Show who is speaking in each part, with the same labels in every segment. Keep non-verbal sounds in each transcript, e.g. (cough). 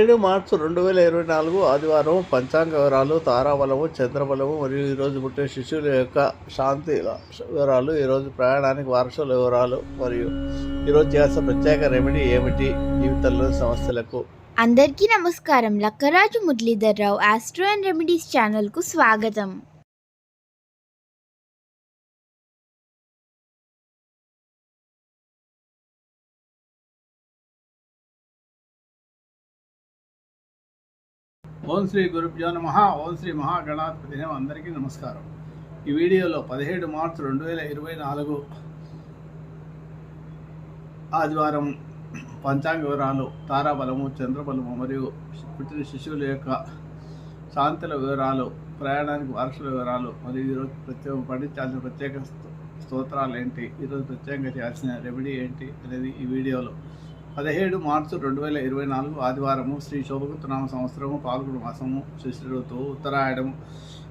Speaker 1: ఏడు మార్చి రెండు వేల ఇరవై నాలుగు ఆదివారం పంచాంగ వివరాలు తారాబలము చంద్రబలము మరియు ఈరోజు పుట్టే శిశువుల యొక్క శాంతి వివరాలు ఈరోజు ప్రయాణానికి వారసుల వివరాలు మరియు ఈరోజు చేయాల్సిన ప్రత్యేక రెమెడీ ఏమిటి? జీవితంలో సమస్యలకు
Speaker 2: అందరికీ నమస్కారం. Lakkaraju Muralidhar Rao astro and remedies ఛానల్కు స్వాగతం.
Speaker 3: ఓం శ్రీ గురుభ్యో నమ. ఓం శ్రీ మహాగణాధిపతి అందరికీ నమస్కారం. ఈ వీడియోలో పదిహేడు మార్చి రెండు వేల ఇరవై నాలుగు ఆదివారం పంచాంగ వివరాలు తారాబలము చంద్రబలము మరియు పుట్టిన శిశువుల యొక్క శాంతుల వివరాలు ప్రయాణానికి వారసుల వివరాలు మరియు ఈరోజు ప్రత్యేక పండించాల్సిన ప్రత్యేక స్తోత్రాలు ఏంటి ఈరోజు ప్రత్యేకంగా చేయాల్సిన రెమెడీ ఏంటి అనేది ఈ వీడియోలో పదిహేడు మార్చి రెండు వేల ఇరవై నాలుగు ఆదివారము శ్రీ శోభకృతనామ సంవత్సరము పాల్గొన మాసము శిశిర ఋతువు ఉత్తరాయణము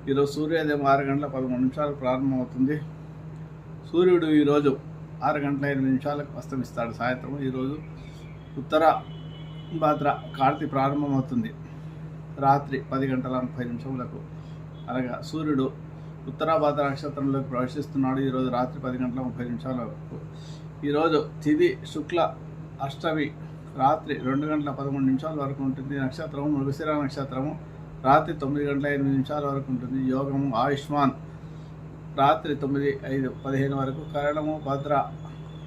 Speaker 3: ఈరోజు సూర్యోదయం ఆరు గంటల పదమూడు నిమిషాలకు ప్రారంభమవుతుంది. సూర్యుడు ఈరోజు ఆరు గంటల ఎనిమిది నిమిషాలకు అస్తమిస్తాడు. సాయంత్రం ఈరోజు ఉత్తర భాద్ర కార్తీ ప్రారంభమవుతుంది. రాత్రి పది గంటల ముప్పై నిమిషములకు. అనగా సూర్యుడు ఉత్తరాభాద్ర నక్షత్రంలోకి ప్రవేశిస్తున్నాడు. ఈరోజు రాత్రి పది గంటల ముప్పై నిమిషాలకు. ఈరోజు తిది శుక్ల అష్టమి రాత్రి రెండు గంటల పదమూడు నిమిషాల వరకు ఉంటుంది. నక్షత్రము మృగశిర నక్షత్రము రాత్రి తొమ్మిది గంటల ఎనిమిది నిమిషాల వరకు ఉంటుంది. యోగము ఆయుష్మాన్ రాత్రి తొమ్మిది ఐదు పదిహేను వరకు కరణము భద్ర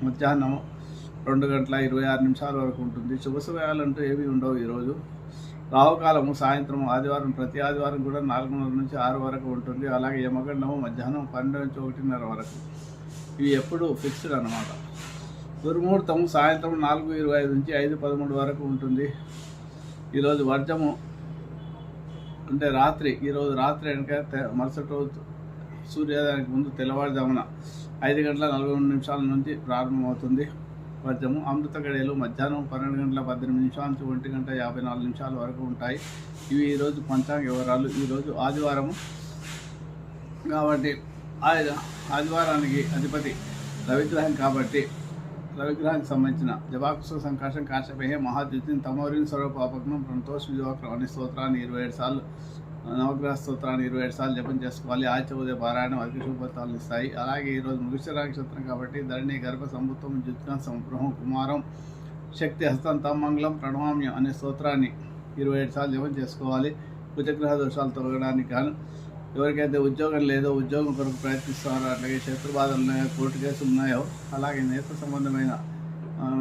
Speaker 3: మధ్యాహ్నము రెండు గంటల ఇరవై ఆరు నిమిషాల వరకు ఉంటుంది. శుభ సమయాలంటూ ఏమీ ఉండవు ఈరోజు రాహుకాలము సాయంత్రం ఆదివారం ప్రతి ఆదివారం కూడా నాలుగున్నర నుంచి ఆరు వరకు ఉంటుంది. అలాగే యమగండము మధ్యాహ్నం పన్నెండు నుంచి ఒకటిన్నర వరకు. ఇవి ఎప్పుడూ ఫిక్స్డ్ అనమాట దుర్ముహూర్తం సాయంత్రం నాలుగు ఇరవై ఐదు నుంచి ఐదు పదమూడు వరకు ఉంటుంది. ఈరోజు వర్జము. అంటే రాత్రి ఈరోజు రాత్రి వెనక మరుసటి రోజు సూర్యోదయానికి ముందు తెల్లవారుజామున ఐదు గంటల నలభై నిమిషాల నుంచి ప్రారంభమవుతుంది వర్జము. అమృత గడియలు మధ్యాహ్నం పన్నెండు గంటల పద్దెనిమిది నిమిషాల నుంచి ఒంటి గంట యాభై నాలుగు నిమిషాల వరకు ఉంటాయి. ఇవి ఈరోజు పంచాంగ వివరాలు. ఈరోజు ఆదివారము. కాబట్టి ఆదివారానికి అధిపతి రవిగ్రహం కాబట్టి రవిగ్రహానికి సంబంధించిన జవాకుశ సంకాశం కాశపేహ మహాద్యుతిని తమోరిని సర్వపాపగ్నం ప్రణతోష్ విజయవక్రం అనే స్తోత్రాన్ని ఇరవై ఏడు సార్లు నవగ్రహ స్తోత్రాన్ని ఇరవై ఏడు సార్లు జపం చేసుకోవాలి. ఆచ ఉదయ పారాయణం అధిక శుభఫలితాలను ఇస్తాయి. అలాగే ఈరోజు మృగశిర నక్షత్రం కాబట్టి ధరణి గర్భ సంభుత్వం జ్యుత్కం సంప్రహం కుమారం శక్తి హస్తం తమ్మంగళం ప్రణవామ్యం అనే స్తోత్రాన్ని ఇరవై ఏడు సార్లు జపం చేసుకోవాలి. కుజగ్రహ దోషాలు తొలగడానికి గాను ఎవరికైతే ఉద్యోగం లేదో ఉద్యోగం కొరకు ప్రయత్నిస్తున్నారో అట్లాగే శత్రుబాధలు ఉన్నాయో కోర్టు కేసులు ఉన్నాయో అలాగే నేత్ర సంబంధమైన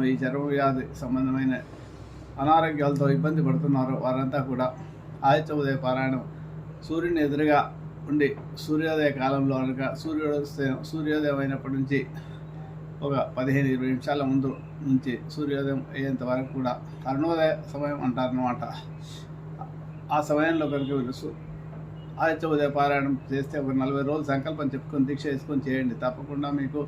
Speaker 3: ఈ చర్మ వ్యాధి సంబంధమైన అనారోగ్యాలతో ఇబ్బంది పడుతున్నారు వారంతా కూడా ఆదిత్య ఉదయ పారాయణం. సూర్యుని ఎదురుగా ఉండి సూర్యోదయ కాలంలో అనగా సూర్యోదయం సూర్యోదయం అయినప్పటి నుంచి ఒక పదిహేను ఇరవై నిమిషాల ముందు నుంచి సూర్యోదయం అయ్యేంత వరకు కూడా అరుణోదయ సమయం అంటారనమాట ఆ సమయంలో కనుక ఆదిత్య ఉదయ పారాయణం చేస్తే ఒక నలభై రోజులు సంకల్పం చెప్పుకొని దీక్ష వేసుకొని చేయండి. తప్పకుండా మీకు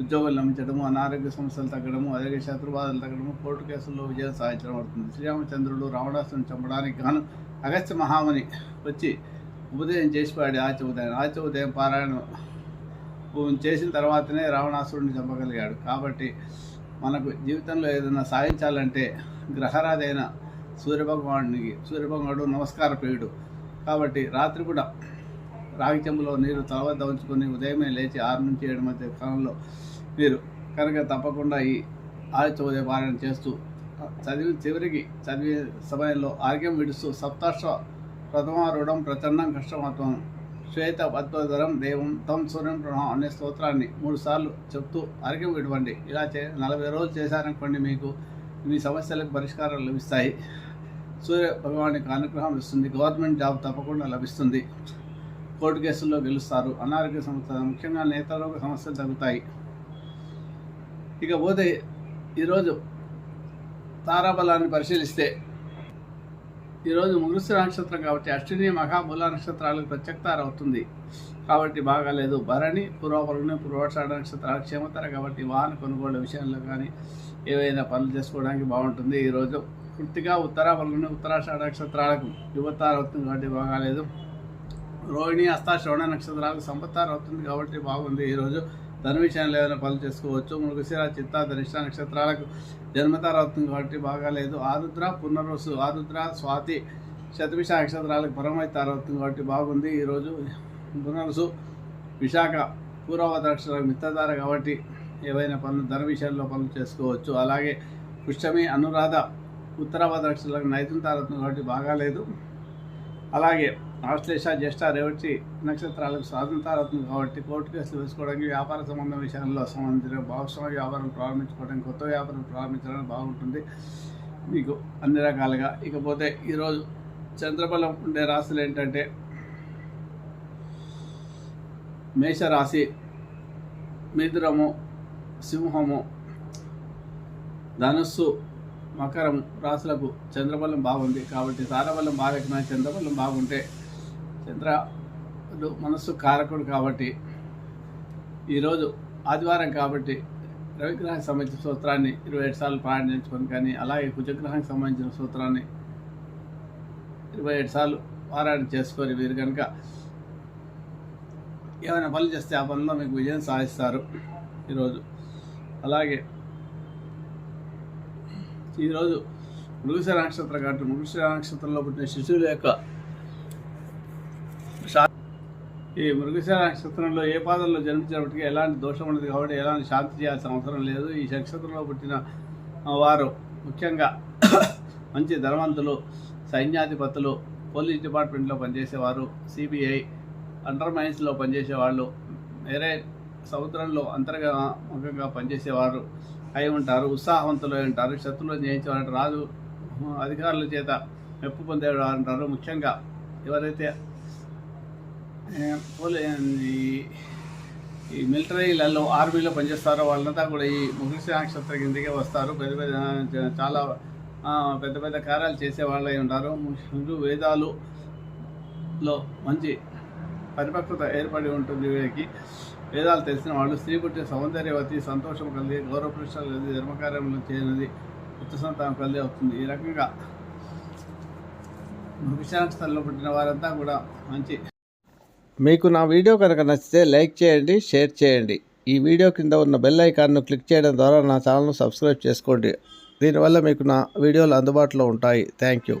Speaker 3: ఉద్యోగులు నమ్మించడము అనారోగ్య సమస్యలు తగ్గడము అలాగే శత్రుబాధలు తగ్గడము కోర్టు కేసుల్లో విజయం సాధించడం అవుతుంది. శ్రీరామచంద్రుడు రావణాసుని చంపడానికి గాను అగస్త్య మహాముని వచ్చి ఉదయం చేసిపాడి ఆదిత్య ఉదయం ఆదిత్య ఉదయం పారాయణం చేసిన తర్వాతనే రావణాసురుడిని చంపగలిగాడు. కాబట్టి మనకు జీవితంలో ఏదైనా సాధించాలంటే గ్రహరాజైన సూర్యభగవానుడికి సూర్యభగవానుడు నమస్కార ప్రియుడు కాబట్టి రాత్రి కూడా రాగి చెంబులో నీరు తలవద్ద ఉంచుకొని ఉదయమే లేచి ఆరు నుంచి ఏడు మధ్య కాలంలో మీరు కనుక తప్పకుండా ఈ ఆదిత్య ఉదయ పారాయణ చేస్తూ చదివి చివరికి చదివే సమయంలో ఆర్గ్యం విడుస్తూ సప్తాశ్వ ప్రథమారూఢం ప్రచండం కష్టమత్వం శ్వేత పద్మధరం దేవం తం సూర్యం ప్రణం అనే స్తోత్రాన్ని మూడు సార్లు చెప్తూ ఆరోగ్యం విడవండి. ఇలా చే నలభై రోజులు చేశారనుకోండి మీకు మీ సమస్యలకు పరిష్కారాలు లభిస్తాయి. సూర్య భగవానికి అనుగ్రహం ఇస్తుంది గవర్నమెంట్ జాబ్ తప్పకుండా లభిస్తుంది. కోర్టు కేసుల్లో గెలుస్తారు. అనారోగ్య సమస్యలు ముఖ్యంగా నేతరోగ సమస్యలు తగ్గుతాయి. ఇకపోతే ఈరోజు తారాబలాన్ని పరిశీలిస్తే ఈరోజు ముగుసు నక్షత్రం కాబట్టి అశ్విని మహాబుల నక్షత్రాలకు ప్రత్యక్తార అవుతుంది కాబట్టి బాగాలేదు. భరణి పూర్వపరుని పూర్వాషాఢ నక్షత్రాలు క్షేమతర కాబట్టి వాహన కొనుగోలు విషయంలో కానీ ఏవైనా పనులు చేసుకోవడానికి బాగుంటుంది. ఈరోజు కృతిగా ఉత్తరాపరుని ఉత్తరాషాఢ నక్షత్రాలకు యువతార అవుతుంది కాబట్టి బాగాలేదు. రోహిణి హస్త శ్రవణ నక్షత్రాలకు సంపత్తార అవుతుంది కాబట్టి బాగుంది. ఈరోజు ధన విషయంలో ఏదైనా పనులు చేసుకోవచ్చు. మృగశిర చిత్త ధనిష్ట నక్షత్రాలకు జన్మతార అవుతుంది కాబట్టి బాగాలేదు. ఆరుద్ర పునర్వసు ఆరుద్ర స్వాతి శతవిష నక్షత్రాలకు పరమై అవుతుంది కాబట్టి బాగుంది. ఈరోజు పునర్సు విశాఖ పూర్వవత నక్షత్రాలకు మిత్రధార కాబట్టి ఏవైనా పనులు ధన విషయాల్లో పనులు చేసుకోవచ్చు. అలాగే పుష్టమి అనురాధ ఉత్తరాభాద నక్షత్రాలకు నైతుంతార తారత్వం కాబట్టి బాగాలేదు అలాగే ఆశ్లేష జ్యేష్ఠ రేవతి నక్షత్రాలకు స్వాతంత్రాలవుతుంది కాబట్టి కోర్టు కేసులు వేసుకోవడానికి వ్యాపార సంబంధం విషయంలో సంబంధించిన భాగస్వామ్య వ్యాపారం ప్రారంభించుకోవడానికి కొత్త వ్యాపారం ప్రారంభించడానికి బాగుంటుంది. మీకు అన్ని రకాలుగా. ఇకపోతే ఈరోజు చంద్రబలం ఉండే రాశులు ఏంటంటే మేషరాశి మిథునము సింహము ధనుస్సు మకరం రాశులకు చంద్రబలం బాగుంది కాబట్టి తారబలం బాగా చంద్రబలం బాగుంటే చంద్రుడు మనస్సు కారకుడు కాబట్టి ఈరోజు ఆదివారం కాబట్టి రవిగ్రహానికి సంబంధించిన సూత్రాన్ని ఇరవై ఏడు సార్లు పారాయణించుకొని కానీ అలాగే కుజగ్రహానికి సంబంధించిన సూత్రాన్ని ఇరవై ఏడు సార్లు పారాయణ చేసుకొని వీరు కనుక ఏమైనా పనులు చేస్తే ఆ పనిలో మీకు విజయం సాధిస్తారు ఈరోజు. అలాగే ఈరోజు మృగశిర నక్షత్రం కాబట్టి మృగశిర నక్షత్రంలో పుట్టిన శిశువుల యొక్క ఈ మృగశిర నక్షత్రంలో ఏ పాదంలో జన్మించినప్పటికీ ఎలాంటి దోషం ఉండదు కాబట్టి ఎలాంటి శాంతి చేయాల్సిన అవసరం లేదు. ఈ నక్షత్రంలో పుట్టిన వారు ముఖ్యంగా (coughs) మంచి ధనవంతులు సైన్యాధిపతులు పోలీస్ డిపార్ట్మెంట్లో పనిచేసేవారు సిబిఐ అండర్ మైన్స్లో పనిచేసేవాళ్ళు వేరే సముద్రంలో అంతర్గతంగా పనిచేసేవారు అయి ఉంటారు ఉత్సాహవంతులు అయి ఉంటారు శత్రువులు జయించేవారు రాజు అధికారుల చేత మెప్పు పొందేవారు అంటారు ముఖ్యంగా ఎవరైతే పోలీ ఈ ఈ మిలిటరీలలో ఆర్మీలో పనిచేస్తారో వాళ్ళంతా కూడా ఈ ముగిసి నక్షత్ర కిందకే వస్తారు. పెద్ద పెద్ద చాలా పెద్ద పెద్ద కార్యాలు చేసే వాళ్ళు అయి ఉంటారు. ముందు వేదాలులో మంచి పరిపక్వత ఏర్పడి ఉంటుంది వీరికి వేదాలు తెలిసిన వాళ్ళు స్త్రీ పుట్టిన సౌందర్యవతి సంతోషం కలిగి గౌరవ ప్రశ్నలు కలిగి ధర్మకార్యములు చేయనిది ఉత్త సంతానం కలిగి అవుతుంది. ఈ రకంగా వృక్షాక్షరంలో పుట్టిన వారంతా కూడా మంచి.
Speaker 1: మీకు నా వీడియో కనుక నచ్చితే లైక్ చేయండి షేర్ చేయండి. ఈ వీడియో కింద ఉన్న బెల్ ఐకాన్ను క్లిక్ చేయడం ద్వారా నా ఛానల్ను సబ్స్క్రైబ్ చేసుకోండి. దీనివల్ల మీకు నా వీడియోలు అందుబాటులో ఉంటాయి. Thank you.